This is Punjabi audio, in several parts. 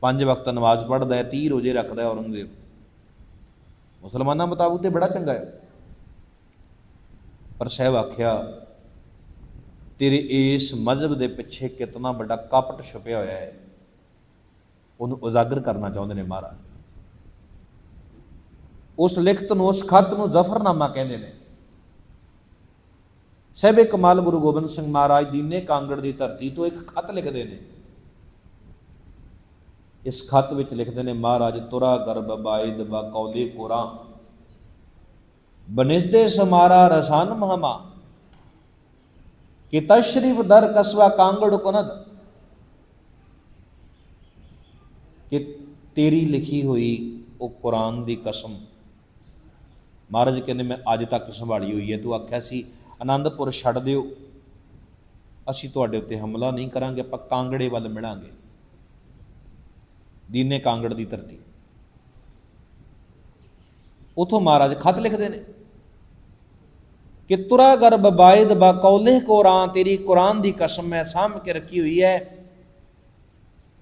ਪੰਜ ਵਕਤ ਨਮਾਜ਼ ਪੜ੍ਹਦਾ ਹੈ 30 ਰੋਜ਼ੇ ਰੱਖਦਾ ਹੈ ਔਰੰਗਜ਼ੇਬ। ਮੁਸਲਮਾਨਾਂ ਮੁਤਾਬਕ ਤੇ ਬੜਾ ਚੰਗਾ ਹੈ। ਪਰ ਸਹਿਬ ਆਖਿਆ, ਤੇਰੇ ਇਸ ਮਜ਼ਹਬ ਦੇ ਪਿੱਛੇ ਕਿਤਨਾ ਵੱਡਾ ਕਪਟ ਛੁਪਿਆ ਹੋਇਆ ਹੈ। ਉਹਨੂੰ ਉਜਾਗਰ ਕਰਨਾ ਚਾਹੁੰਦੇ ਨੇ ਮਹਾਰਾਜ। ਉਸ ਲਿਖਤ ਨੂੰ, ਉਸ ਖਤ ਨੂੰ ਜ਼ਫਰਨਾਮਾ ਕਹਿੰਦੇ ਨੇ। ਸਹਿਬੇ ਕਮਾਲ ਗੁਰੂ ਗੋਬਿੰਦ ਸਿੰਘ ਮਹਾਰਾਜ ਦੀਨੇ ਕਾਂਗੜ ਦੀ ਧਰਤੀ ਤੋਂ ਇੱਕ ਖਤ ਲਿਖਦੇ ਨੇ। ਇਸ ਖਤ ਵਿੱਚ ਲਿਖਦੇ ਨੇ, ਮਹਾਰਾਜ, ਤੁਰਾ ਗਰਬ ਬਾਇਦ ਬਾ ਕੌਲੇ ਬਨਿਸਦੇ ਸਮਾਰਾ ਰਸਾਨ ਮਹਮਾ। ਕਿ ਤਸ਼ਰੀਫ ਦਰ ਕਸਵਾ ਕਾਂਗੜ ਕੁਨਦ। ਕਿ ਤੇਰੀ ਲਿਖੀ ਹੋਈ ਉਹ ਕੁਰਾਨ ਦੀ ਕਸਮ। ਮਹਾਰਾਜ ਕਹਿੰਦੇ, ਮੈਂ ਅੱਜ ਤੱਕ ਸੰਭਾਲੀ ਹੋਈ ਹੈ। ਤੂੰ ਆਖਿਆ ਸੀ ਆਨੰਦਪੁਰ ਛੱਡ ਦਿਓ। ਅਸੀਂ ਤੁਹਾਡੇ ਉੱਤੇ ਹਮਲਾ ਨਹੀਂ ਕਰਾਂਗੇ, ਆਪਾਂ ਕਾਂਗੜੇ ਵੱਲ ਮਿਲਾਂਗੇ। ਦੀਨੇ ਕਾਂਗੜ ਦੀ ਧਰਤੀ। ਉਥੋਂ ਮਹਾਰਾਜ ਖਤ ਲਿਖਦੇ ਨੇ ਕਿ ਤੁਰਾ ਗਰਬ ਬਾਇਦ ਬਾ ਕੌਲੇ ਕੁਰਾਨ ਤੇਰੀ ਕੁਰਾਨ ਦੀ ਕਸਮ ਮੈਂ ਸਾਂਭ ਕੇ ਰੱਖੀ ਹੋਈ ਹੈ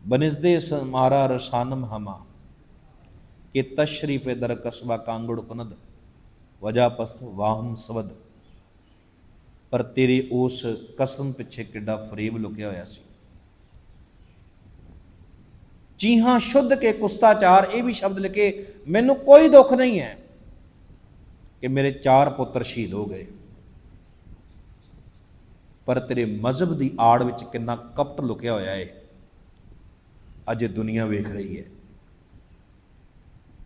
ਬਨਿਸਦੇ ਸਮਾਰਾ ਰਸਾਨਮ ਹਮਾ, ਕਿ ਤਸ਼ਰੀਫ ਦਰ ਕਸਬਾ ਕਾਂਗੜ ਕੁਨਦ ਵਜਾ ਪਸ ਵਾਹਮ ਸਵਦ। ਪਰ ਤੇਰੀ ਉਸ ਕਸਮ ਪਿੱਛੇ ਕਿੱਡਾ ਫਰੇਬ ਲੁਕਿਆ ਹੋਇਆ ਸੀ। ਚੀਹਾਂ ਸ਼ੁੱਧ ਕੇ ਕੁਸਤਾਚਾਰ, ਇਹ ਵੀ ਸ਼ਬਦ ਲਿਖੇ, ਮੈਨੂੰ ਕੋਈ ਦੁੱਖ ਨਹੀਂ ਹੈ ਕਿ ਮੇਰੇ ਚਾਰ ਪੁੱਤਰ ਸ਼ਹੀਦ ਹੋ ਗਏ। ਪਰ ਤੇਰੇ ਮਜ਼ਹਬ ਦੀ ਆੜ ਵਿੱਚ ਕਿੰਨਾ ਕਪਟ ਲੁਕਿਆ ਹੋਇਆ ਹੈ ਅਜੇ ਦੁਨੀਆ ਵੇਖ ਰਹੀ ਹੈ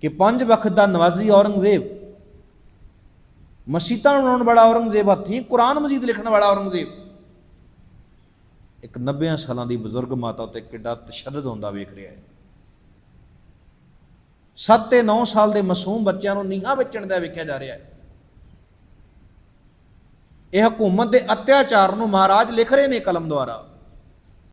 ਕਿ ਪੰਜ ਵਕਤ ਦਾ ਨਵਾਜ਼ੀ ਔਰੰਗਜ਼ੇਬ, ਮਸੀਤਾਂ ਬਣਾਉਣ ਵਾਲਾ ਔਰੰਗਜ਼ੇਬ ਹੱਥੀਂ, ਕੁਰਾਨ ਮਜੀਦ ਲਿਖਣ ਵਾਲਾ ਔਰੰਗਜ਼ੇਬ ਇੱਕ 90 ਸਾਲਾਂ ਦੀ ਬਜ਼ੁਰਗ ਮਾਤਾ ਉੱਤੇ ਕਿੱਡਾ ਤਸ਼ੱਦਦ ਹੁੰਦਾ ਵੇਖ ਰਿਹਾ ਹੈ। 7 ਤੇ 9 ਸਾਲ ਦੇ ਮਾਸੂਮ ਬੱਚਿਆਂ ਨੂੰ ਨੀਹਾਂ ਵੇਚਣ ਦਾ ਵੇਖਿਆ ਜਾ ਰਿਹਾ ਹੈ। ਇਹ ਹਕੂਮਤ ਦੇ ਅਤਿਆਚਾਰ ਨੂੰ ਮਹਾਰਾਜ ਲਿਖ ਰਹੇ ਨੇ ਕਲਮ ਦੁਆਰਾ।